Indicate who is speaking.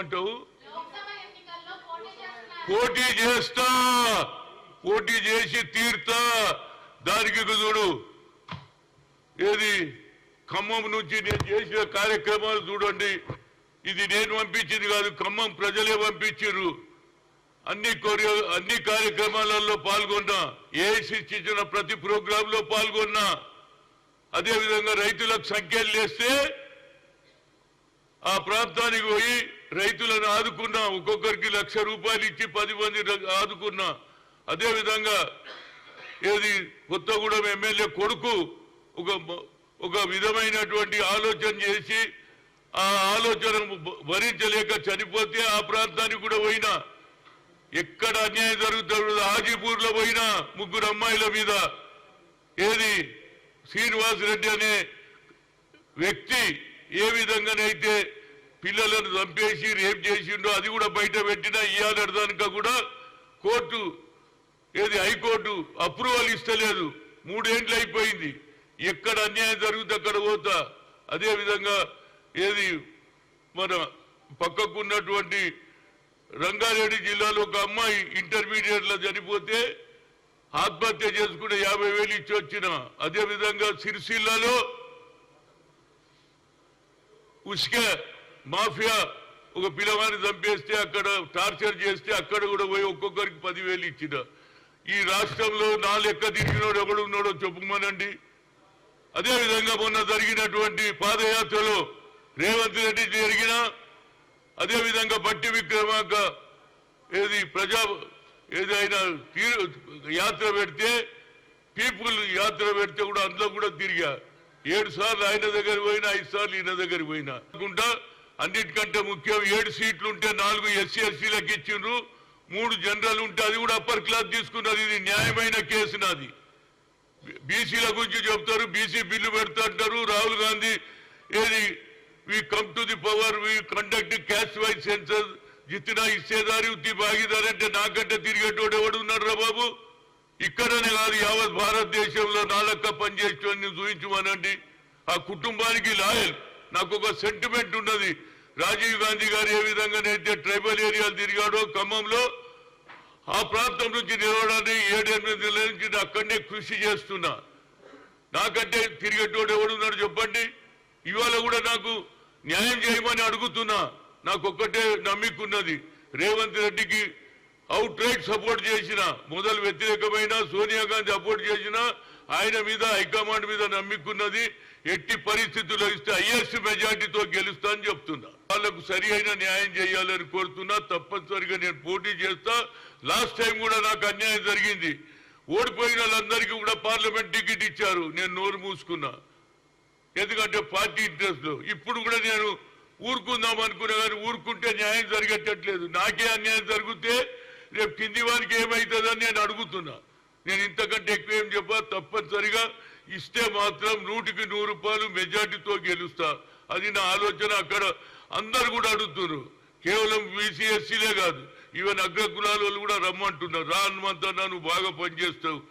Speaker 1: ఏమంటావు
Speaker 2: పోటీ
Speaker 1: చేస్తా. పోటీ చేసి తీర్తా. దానికి చూడు. ఏది? ఖమ్మం నుంచి నేను చేసిన కార్యక్రమాలు చూడండి. ఇది నేను పంపించింది కాదు ఖమ్మం ప్రజలే పంపించారు అన్ని కొరియో అన్ని కార్యక్రమాలలో పాల్గొన్నా. ఏఐసిసి ఇచ్చిన ప్రతి ప్రోగ్రామ్లో పాల్గొన్నా. అదే విధంగా రైతులకు సంఖ్యలు లేస్తే ఆ ప్రాంతానికి పోయి రైతులను ఆదుకున్నా ఒక్కొక్కరికి లక్ష రూపాయలు ఇచ్చి పది మంది ఆదుకున్నా. అదే విధంగా ఏది కొత్తగూడెం ఎమ్మెల్యే కొడుకు ఒక ఒక విధమైనటువంటి ఆలోచన చేసి ఆ ఆలోచన భరించలేక చనిపోతే ఆ ప్రాంతానికి కూడా పోయినా. ఎక్కడ అన్యాయం జరుగుతుంది హాజీపూర్లో పోయినా ముగ్గురు అమ్మాయిల మీద. ఏది శ్రీనివాస్ రెడ్డి అనే వ్యక్తి ఏ విధంగానైతే పిల్లలను చంపేసి రేప్ చేసిండో అది కూడా బయట పెట్టిన ఇయ్యాలడదానిక కూడా కోర్టు ఏది హైకోర్టు అప్రూవల్ ఇస్తలేదు. మూడేండ్లు అయిపోయింది. ఎక్కడ అన్యాయం జరుగుతుంది అక్కడ పోతా. అదేవిధంగా ఏది మన పక్కకున్నటువంటి రంగారెడ్డి జిల్లాలో ఒక అమ్మాయి ఇంటర్మీడియట్లో చనిపోతే ఆత్మహత్య చేసుకునే యాభై వేలు ఇచ్చి వచ్చిన. అదేవిధంగా సిరిసిల్లాలో సిరిసిల్లలో మాఫియా ఒక పిల్లవాడిని చంపేస్తే అక్కడ టార్చర్ చేస్తే అక్కడ కూడా పోయి ఒక్కొక్కరికి పదివేలు ఇచ్చిన. ఈ రాష్ట్రంలో నా లెక్క తిరిగినోడు ఎవడు ఉన్నాడో చెప్పుమనండి అదే విధంగా మొన్న జరిగినటువంటి పాదయాత్రలో రేవంత్ రెడ్డి జరిగిన అదేవిధంగా బట్టి విక్రమాక ఏది ప్రజా ఏదైనా యాత్ర పెడితే పీపుల్ యాత్ర పెడితే కూడా అందులో కూడా తిరిగా. ఏడు సార్లు ఆయన దగ్గర పోయినా ఐదు సార్లు ఈయన దగ్గర పోయినా. అనుకుంటా అన్నిటికంటే ముఖ్యం ఏడు సీట్లు ఉంటే నాలుగు ఎస్సీ ఎస్సీలకు ఇచ్చిండ్రు. మూడు జనరల్ ఉంటే అది కూడా అప్పర్ క్లాస్ తీసుకున్నది. ఇది న్యాయమైన కేసు నాది. బీసీల గురించి చెప్తారు బీసీ బిల్లు పెడతారు రాహుల్ గాంధీ ఏది we come to the power we conduct caste wise census జిత్తినా ఇచ్చేదారి ఉత్తి భాగీదారంటే నాకంటే తిరిగేటోడు ఎవడు ఉన్నాడు రా బాబు? ఇక్కడనే కాదు యావత్ భారతదేశంలో నాలక్క పనిచేసేవాడిని చూపించమనండి ఆ కుటుంబానికి లాయల్ నాకు ఒక సెంటిమెంట్ ఉన్నది. రాజీవ్ గాంధీ గారు ఏ విధంగానైతే ట్రైబల్ ఏరియాలు తిరిగాడో ఖమ్మంలో ఆ ప్రాంతం నుంచి నిలవడానికి ఏడెనిమిది నెలల నుంచి నేను అక్కడనే కృషి చేస్తున్నా. నాకంటే తిరిగేటోడు ఎవడున్నాడు చెప్పండి? ఇవాళ కూడా నాకు న్యాయం చేయమని అడుగుతున్నా. నాకు ఒక్కటే నమ్మికున్నది. రేవంత్ రెడ్డికి అవుట్ రైట్ సపోర్ట్ చేసిన మొదలు వ్యతిరేకమైన సోనియా గాంధీ సపోర్ట్ చేసిన ఆయన మీద హైకమాండ్ మీద నమ్మికున్నది ఎట్టి పరిస్థితుల్లో ఇస్తే హైయెస్ట్ మెజార్టీతో గెలుస్తా అని చెప్తున్నా. వాళ్ళకు సరి అయిన న్యాయం చేయాలని కోరుతున్నా తప్పనిసరిగా నేను పోటీ చేస్తా. లాస్ట్ టైం కూడా నాకు అన్యాయం జరిగింది. ఓడిపోయిన వాళ్ళందరికీ కూడా పార్లమెంట్ టికెట్ ఇచ్చారు. నేను నోరు మూసుకున్నా. ఎందుకంటే పార్టీ ఇంట్రెస్ట్. ఇప్పుడు కూడా నేను ఊరుకుందాం అనుకున్నా కానీ ఊరుకుంటే న్యాయం జరిగేటట్లేదు నాకే అన్యాయం జరిగితే రేపు కింది వారికి ఏమవుతుందని నేను అడుగుతున్నా. నేను ఇంతకంటే ఎక్కువ ఏం చెప్పా? తప్పనిసరిగా ఇస్తే మాత్రం నూటికి నూరు రూపాయలు మెజార్టీతో గెలుస్తా. అది నా ఆలోచన అక్కడ. అందరు కూడా అడుగుతున్నారు. కేవలం బీసీఎస్సీలే కాదు ఈవెన్ అగ్రకులాల వాళ్ళు కూడా రమ్మంటున్నారు. రా హనుమంతన్నా నువ్వు బాగా పనిచేస్తావు.